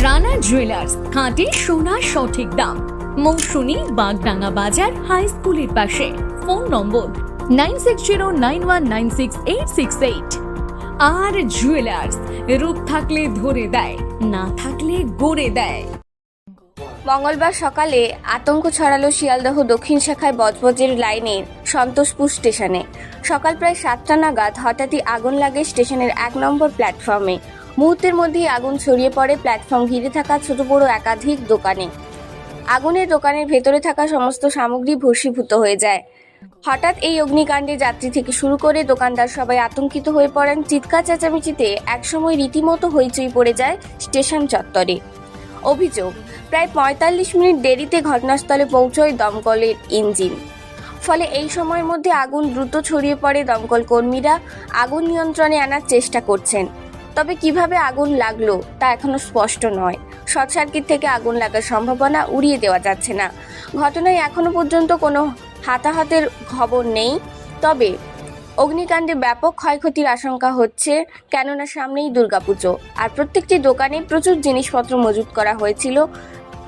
Rana jewellers খাঁটি সোনার সঠিক দাম। মৌসুমী বাগডাঙ্গা বাজার হাই স্কুলের পাশে। Phone number nine six zero nine one nine six eight six eight. আর জুয়েলার্স রূপ থাকলে ধরে দেয়, না থাকলে গড়ে দেয়। মঙ্গলবার সকালে আতঙ্ক ছড়ালো শিয়ালদহ দক্ষিণ শাখায় বজবজের লাইনের সন্তোষপুর স্টেশনে। সকাল প্রায় সাতটা নাগাদ হঠাৎই আগুন লাগে স্টেশনের এক নম্বর প্ল্যাটফর্মে। মুহূর্তের মধ্যেই আগুন ছড়িয়ে পড়ে প্ল্যাটফর্ম ঘিরে থাকা ছোট বড় একাধিক দোকানে। আগুনের দোকানের ভেতরে থাকা সমস্ত সামগ্রী ভস্মীভূত হয়ে যায়। হঠাৎ এই অগ্নিকাণ্ডে যাত্রী থেকে শুরু করে দোকানদার সবাই আতঙ্কিত হয়ে পড়েন। চিৎকার চেঁচামেচিতে একসময় রীতিমতো হইচই পড়ে যায় স্টেশন চত্বরে। অভিযোগ, প্রায় পঁয়তাল্লিশ মিনিট দেরিতে ঘটনাস্থলে পৌঁছয় দমকলের ইঞ্জিন। ফলে এই সময়ের মধ্যে আগুন দ্রুত ছড়িয়ে পড়ে দমকল কর্মীরা। আগুন নিয়ন্ত্রণে আনার চেষ্টা করছেন। তবে কীভাবে আগুন লাগল তা এখনও স্পষ্ট নয়। শর্ট সার্কিট থেকে আগুন লাগার সম্ভাবনা উড়িয়ে দেওয়া যাচ্ছে না। ঘটনায় এখনও পর্যন্ত কোনো হাতাহাতের খবর নেই। তবে অগ্নিকাণ্ডে ব্যাপক ক্ষয়ক্ষতির আশঙ্কা হচ্ছে, কেননা সামনেই দুর্গাপুজো। আর প্রত্যেকটি দোকানে প্রচুর জিনিসপত্র মজুত করা হয়েছিল,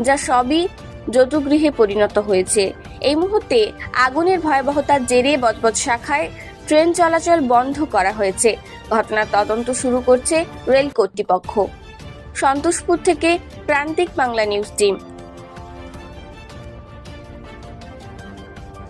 যা সবই যতুগৃহে পরিণত হয়েছে। এই মুহূর্তে আগুনের ভয়াবহতার জেরে বজবজ শাখায় ট্রেন চলাচল বন্ধ করা হয়েছে। ঘটনার তদন্ত শুরু করছে রেল কর্তৃপক্ষ। সন্তোষপুর থেকে প্রান্তিক বাংলা নিউজ টিম।